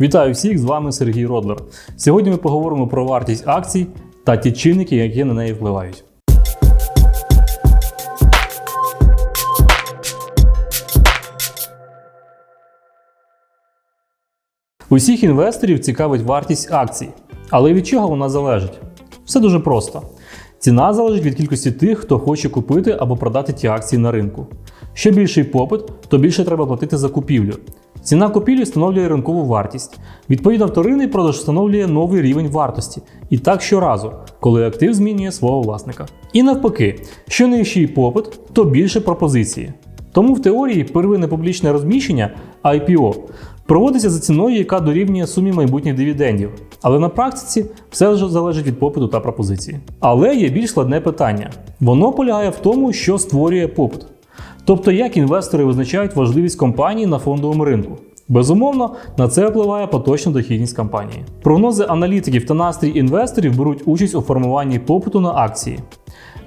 Вітаю всіх! З вами Сергій Родлер. Сьогодні ми поговоримо про вартість акцій та ті чинники, які на неї впливають. Усіх інвесторів цікавить вартість акцій. Але від чого вона залежить? Все дуже просто. Ціна залежить від кількості тих, хто хоче купити або продати ті акції на ринку. Що більший попит, то більше треба платити за купівлю. Ціна купівлі встановлює ринкову вартість. Відповідно, вторинний продаж встановлює новий рівень вартості. І так щоразу, коли актив змінює свого власника. І навпаки, що нижчий попит, то більше пропозиції. Тому в теорії первинне публічне розміщення IPO проводиться за ціною, яка дорівнює сумі майбутніх дивідендів. Але на практиці все вже залежить від попиту та пропозиції. Але є більш складне питання. Воно полягає в тому, що створює попит. Тобто, як інвестори визначають важливість компанії на фондовому ринку. Безумовно, на це впливає поточна дохідність компанії. Прогнози аналітиків та настрій інвесторів беруть участь у формуванні попиту на акції.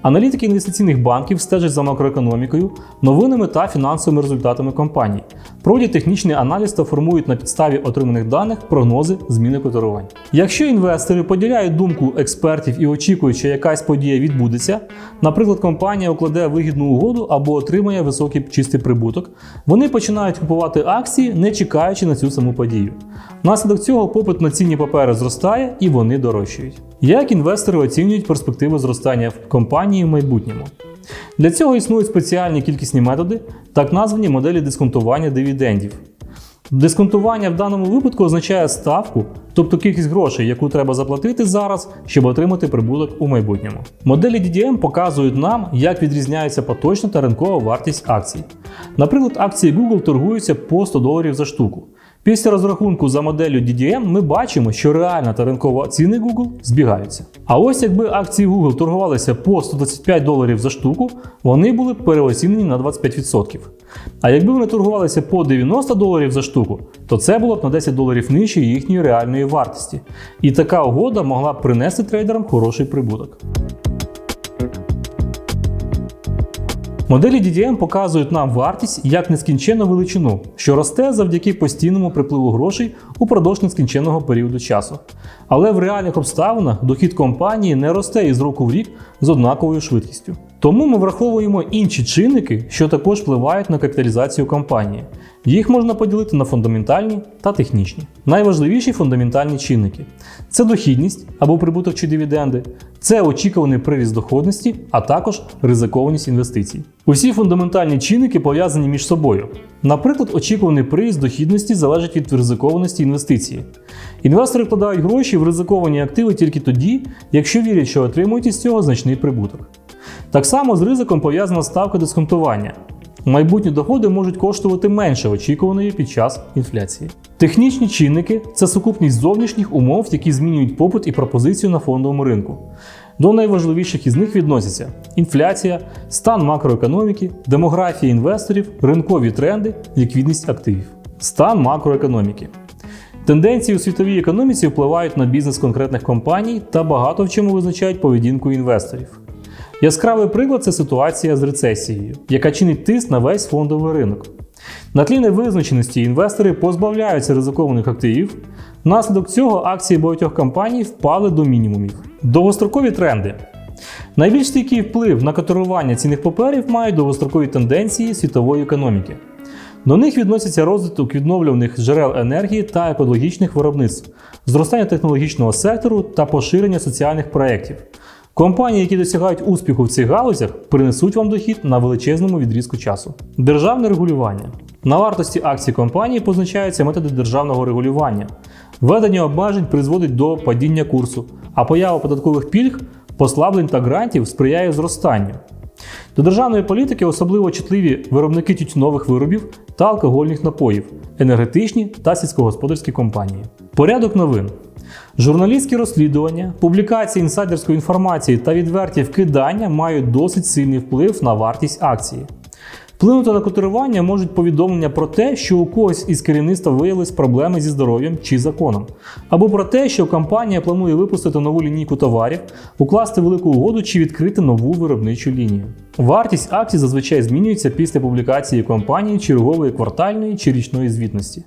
Аналітики інвестиційних банків стежать за макроекономікою, новинами та фінансовими результатами компаній, проводять технічний аналіз та формують на підставі отриманих даних прогнози зміни котирувань. Якщо інвестори поділяють думку експертів і очікують, що якась подія відбудеться, наприклад, компанія укладе вигідну угоду або отримає високий чистий прибуток, вони починають купувати акції, не чекаючи на цю саму подію. Внаслідок цього попит на цінні папери зростає і вони дорожчають. Як інвестори оцінюють перспективи зростання компанії в майбутньому? Для цього існують спеціальні кількісні методи, так названі моделі дисконтування дивідендів. Дисконтування в даному випадку означає ставку, тобто кількість грошей, яку треба заплатити зараз, щоб отримати прибуток у майбутньому. Моделі DDM показують нам, як відрізняється поточна та ринкова вартість акцій. Наприклад, акції Google торгуються по 100 доларів за штуку. Після розрахунку за моделлю DDM ми бачимо, що реальна та ринкова ціни Google збігаються. А ось якби акції Google торгувалися по 125 доларів за штуку, вони були б переоцінені на 25%. А якби вони торгувалися по 90 доларів за штуку, то це було б на 10 доларів нижче їхньої реальної вартості. І така угода могла б принести трейдерам хороший прибуток. Моделі DDM показують нам вартість як нескінченну величину, що росте завдяки постійному припливу грошей упродовж нескінченного періоду часу. Але в реальних обставинах дохід компанії не росте із року в рік з однаковою швидкістю. Тому ми враховуємо інші чинники, що також впливають на капіталізацію компанії. Їх можна поділити на фундаментальні та технічні. Найважливіші фундаментальні чинники це дохідність або прибуток чи дивіденди, це очікуваний приріст доходності, а також ризикованість інвестицій. Усі фундаментальні чинники пов'язані між собою. Наприклад, очікуваний приріст дохідності залежить від ризикованості інвестиції. Інвестори вкладають гроші в ризиковані активи тільки тоді, якщо вірять, що отримують із цього значний прибуток. Так само з ризиком пов'язана ставка дисконтування. Майбутні доходи можуть коштувати менше очікуваної під час інфляції. Технічні чинники це сукупність зовнішніх умов, які змінюють попит і пропозицію на фондовому ринку. До найважливіших із них відносяться інфляція, стан макроекономіки, демографія інвесторів, ринкові тренди, ліквідність активів. Стан макроекономіки. Тенденції у світовій економіці впливають на бізнес конкретних компаній та багато в чому визначають поведінку інвесторів. Яскравий приклад це ситуація з рецесією, яка чинить тиск на весь фондовий ринок. На тлі невизначеності інвестори позбавляються ризикованих активів. Внаслідок цього акції багатьох компаній впали до мінімумів. Довгострокові тренди. Найбільш стійкий вплив на котирування цінних паперів мають довгострокові тенденції світової економіки. До них відносяться розвиток відновлюваних джерел енергії та екологічних виробництв, зростання технологічного сектору та поширення соціальних проєктів. Компанії, які досягають успіху в цих галузях, принесуть вам дохід на величезному відрізку часу. Державне регулювання. На вартості акцій компанії позначаються методи державного регулювання. Введення обмежень призводить до падіння курсу, а поява податкових пільг, послаблень та грантів сприяє зростанню. До державної політики особливо чутливі виробники тютюнових виробів та алкогольних напоїв, енергетичні та сільськогосподарські компанії. Порядок новин. Журналістські розслідування, публікації інсайдерської інформації та відверті вкидання мають досить сильний вплив на вартість акції. Вплинути на котирування можуть повідомлення про те, що у когось із керівництва виявились проблеми зі здоров'ям чи законом, або про те, що компанія планує випустити нову лінійку товарів, укласти велику угоду чи відкрити нову виробничу лінію. Вартість акцій зазвичай змінюється після публікації компанії чергової квартальної чи річної звітності.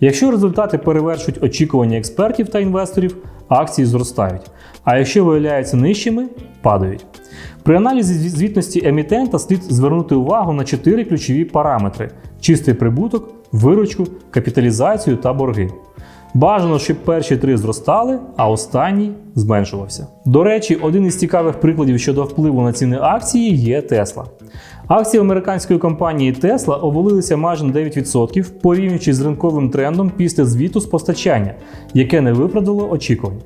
Якщо результати перевершують очікування експертів та інвесторів, акції зростають, а якщо виявляються нижчими, падають. При аналізі звітності емітента слід звернути увагу на чотири ключові параметри: чистий прибуток, виручку, капіталізацію та борги. Бажано, щоб перші три зростали, а останній зменшувався. До речі, один із цікавих прикладів щодо впливу на ціни акції є Tesla. Акції американської компанії Tesla обвалилися майже на 9% порівнюючи з ринковим трендом після звіту з постачання, яке не виправдало очікувань.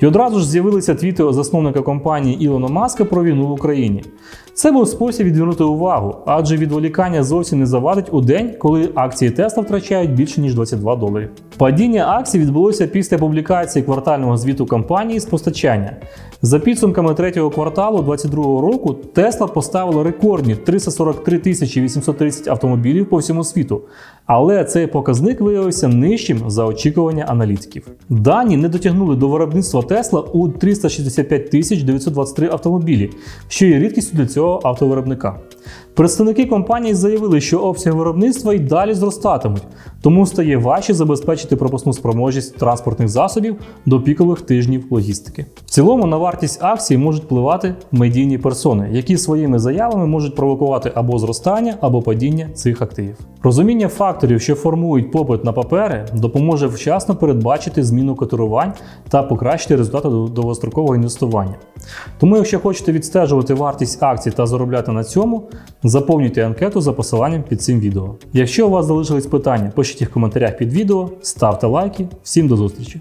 І одразу ж з'явилися твіти засновника компанії Ілона Маска про війну в Україні. Це був спосіб відвернути увагу, адже відволікання зовсім не завадить у день, коли акції Tesla втрачають більше ніж 22 доларів. Падіння акцій відбулося після публікації квартального звіту компанії з постачання. За підсумками третього кварталу 2022 року Tesla поставила рекордні 343 тисячі 830 автомобілів по всьому світу, але цей показник виявився нижчим за очікування аналітиків. Дані не дотягнули до виробництва Tesla у 365 тисяч 923 автомобілі, що є рідкістю для цього автовиробника. Представники компанії заявили, що обсяги виробництва й далі зростатимуть, тому стає важче забезпечити пропускну спроможність транспортних засобів до пікових тижнів логістики. В цілому на вартість акцій можуть впливати медійні персони, які своїми заявами можуть провокувати або зростання, або падіння цих активів. Розуміння факторів, що формують попит на папери, допоможе вчасно передбачити зміну котирувань та покращити результати до- довгострокового інвестування. Тому, якщо хочете відстежувати вартість акцій та заробляти на цьому, заповнюйте анкету за посиланням під цим відео. Якщо у вас залишились питання, пишіть їх в коментарях під відео, ставте лайки. Всім до зустрічі!